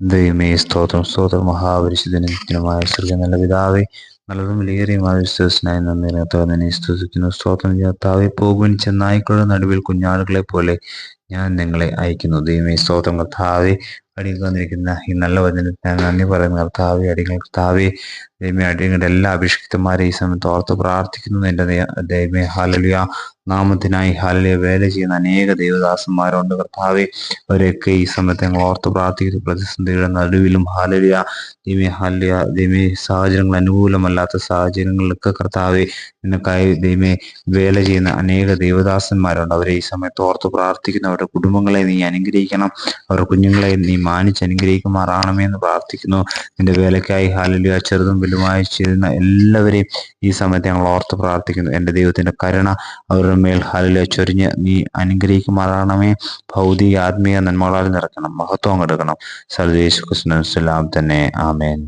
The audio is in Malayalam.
ദൈവമേ സ്തോത്രം സ്തോത്രം. മഹാപരിശുദ്ധനുമായ സ്ത്രീ നല്ല പിതാവേ നല്ലതും വിലയേറിയമായ വിശ്വസനായി നന്ദി നിന്നെ സ്തുതിക്കുന്നു. സ്തോത്രം കർത്താവെ പോകുവാൻ ചെന്നായ്ക്കളുടെ നടുവിൽ കുഞ്ഞാടുകളെ പോലെ ഞാൻ നിങ്ങളെ അയക്കുന്നു ദൈവമേ സ്തോത്രം കർത്താവെ അടിയിൽ വന്നിരിക്കുന്ന ഈ നല്ല വചനത്തിന് നന്ദി പറയുന്ന. കർത്താവെ അടികൾ കർത്താവെ ദൈവമേ അടികളുടെ എല്ലാ അഭിഷിക്തന്മാരെ ഈ സമയത്ത് ഓർത്ത് പ്രാർത്ഥിക്കുന്നു. എന്റെ ദൈവമേ ഹാലലിയ നാമത്തിനായി ഹാലലിയ വേല ചെയ്യുന്ന അനേക ദൈവദാസന്മാരുണ്ട്. കർത്താവെ അവരെയൊക്കെ ഈ സമയത്ത് ഞങ്ങൾ ഓർത്ത് പ്രാർത്ഥിക്കുന്നു. പ്രതിസന്ധിയുടെ നടുവിലും ഹാലലിയ ദൈവമേ ഹാലലിയ ദൈവമേ സാഹചര്യങ്ങൾ അനുകൂലമല്ലാത്ത സാഹചര്യങ്ങളിലൊക്കെ കർത്താവെ നിനക്കായി ദൈവമേ വേല ചെയ്യുന്ന അനേക ദൈവദാസന്മാരുണ്ട്. അവരെ ഈ സമയത്ത് ഓർത്ത് പ്രാർത്ഥിക്കുന്നു. അവരുടെ കുടുംബങ്ങളെ നീ അനുഗ്രഹിക്കണം. അവരുടെ കുഞ്ഞുങ്ങളെ നീ മാനിച്ച് അനുഗ്രഹിക്കുമാറാണമേ എന്ന് പ്രാർത്ഥിക്കുന്നു. നിന്റെ വേലയ്ക്കായി ഹാലലിയ ചെറുതും വലുതുമായി ചെയ്യുന്ന എല്ലാവരെയും ഈ സമയത്ത് ഞങ്ങൾ ഓർത്ത് പ്രാർത്ഥിക്കുന്നു. എന്റെ ദൈവത്തിന്റെ കരുണ അവരുടെ മേൽ ഹാലലിയ ചൊരിഞ്ഞ് നീ അനുഗ്രഹിക്കുമാറാണമേ. ഭൗതിക ആത്മീയ നന്മകളാൽ നിറക്കണം മഹത്വം കൊടുക്കണം സർദേശ് കൃഷ്ണൻ തന്നെ. ആമേൻ.